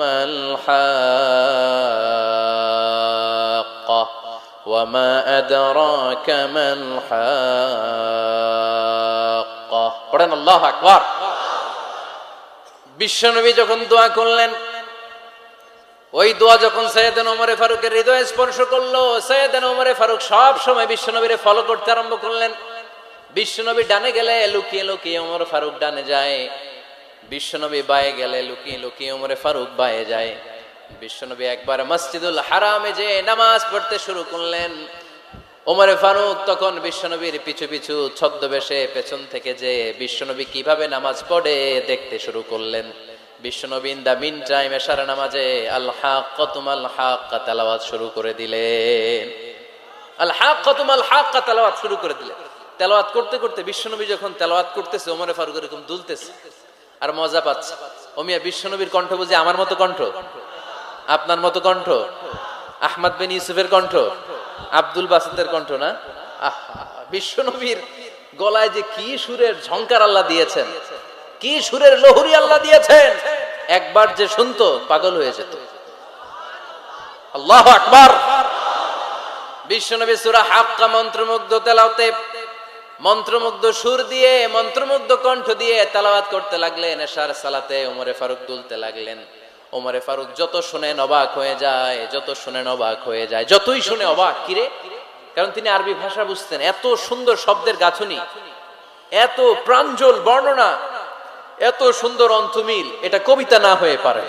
মাল হাক্কা ওয়ামা আদরাকা মাল হাক্কা পড়েন আল্লাহু আকবার। বিশ্বনবী যখন দোয়া করলেন, ওই দোয়া যখন সৈয়দান ওমরে ফারুকের হৃদয় স্পর্শ করল, সৈয়দান ওমরে ফারুক সব সময় বিশ্বনবীরে ফলো করতে আরম্ভ করলেন। বিশ্বনবী ডানে গেলে লুকিয়ে লুকিয়ে ওমর ফারুক ডানে যায়। বিশ্বনবী বায়ে গেলে লুকিয়ে লুকিয়ে ওমরে ফারুক বায়ে যায়। বিশ্বনবী একবার মসজিদুল হারামে যে নামাজ পড়তে শুরু করলেন। ওমরে ফারুক তখন বিশ্বনবীর পিছু পিছু ছদ্মবেশে পেছন থেকে যে বিশ্বনবী কীভাবে নামাজ পড়ে দেখতে শুরু করলেন। বিশ্বনবী ইন দা মিন টাইম এশারা নামাজে আল্লাহ কতুম আল্লাহ তেলাওয়াত শুরু করে দিলেন। আল্লাহ কতুম আল্লাহ তেলাওয়াত শুরু করে দিলেন। তেলাওয়াত করতে করতে বিশ্বনবী যখন তেলাওয়াত করতেছে ওমরে ফারুক এরকম দুলতেছে। আর মজা পাচ্ছে। ওমিয়া বিশ্বনবীর কণ্ঠ বুঝে আমার মতো কণ্ঠ? আপনার মতো কণ্ঠ? আহমদ বিন ইউসুফের কণ্ঠ? আব্দুল বাসিতের কণ্ঠ না? বিশ্বনবীর গলায় যে কি সুরের ঝংকার আল্লাহ দিয়েছেন, কি সুরের লহরি আল্লাহ দিয়েছেন, একবার যে শুনতো পাগল হয়ে যেত। আল্লাহ আকবার। বিশ্বনবী সুরা হাক্কা মন্ত্রমুগ্ধ তেলাওতে মন্ত্রমুগ্ধ সুর দিয়ে, মন্ত্রমুগ্ধ কণ্ঠ দিয়ে তেলাওয়াত করতে লাগলেন, এশার সালাতে ওমরে ফারুক দুলতে লাগলেন। ওমরে ফারুক যত শুনে অবাক হয়ে যায়, যত শুনে অবাক হয়ে যায়, যতই শুনে অবাক কিরে কারণ তিনি আরবি ভাষা বুঝতেন, এত সুন্দর শব্দের গাঁথুনি, এত প্রাঞ্জল বর্ণনা, এত সুন্দর অন্তমিল এটা কবিতা না হয়ে পারে।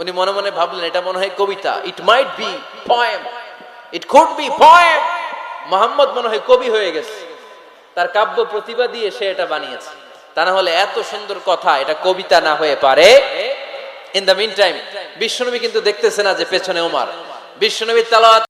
উনি মনে মনে ভাবলেন, এটা মনে হয় কবিতা it might be poem it could be poem Mohammad মনে হয় কবি হয়ে গেছে। তার কাব্য প্রতিভা দিয়ে সে এটা বানিয়েছে। তা না হলে এত সুন্দর কথা, এটা কবিতা না হয়ে পারে। ইন দ্য মিন টাইম বিশ্বনবী কিন্তু দেখতেছে না যে পেছনে ওমার বিশ্বনবী তালাওয়াত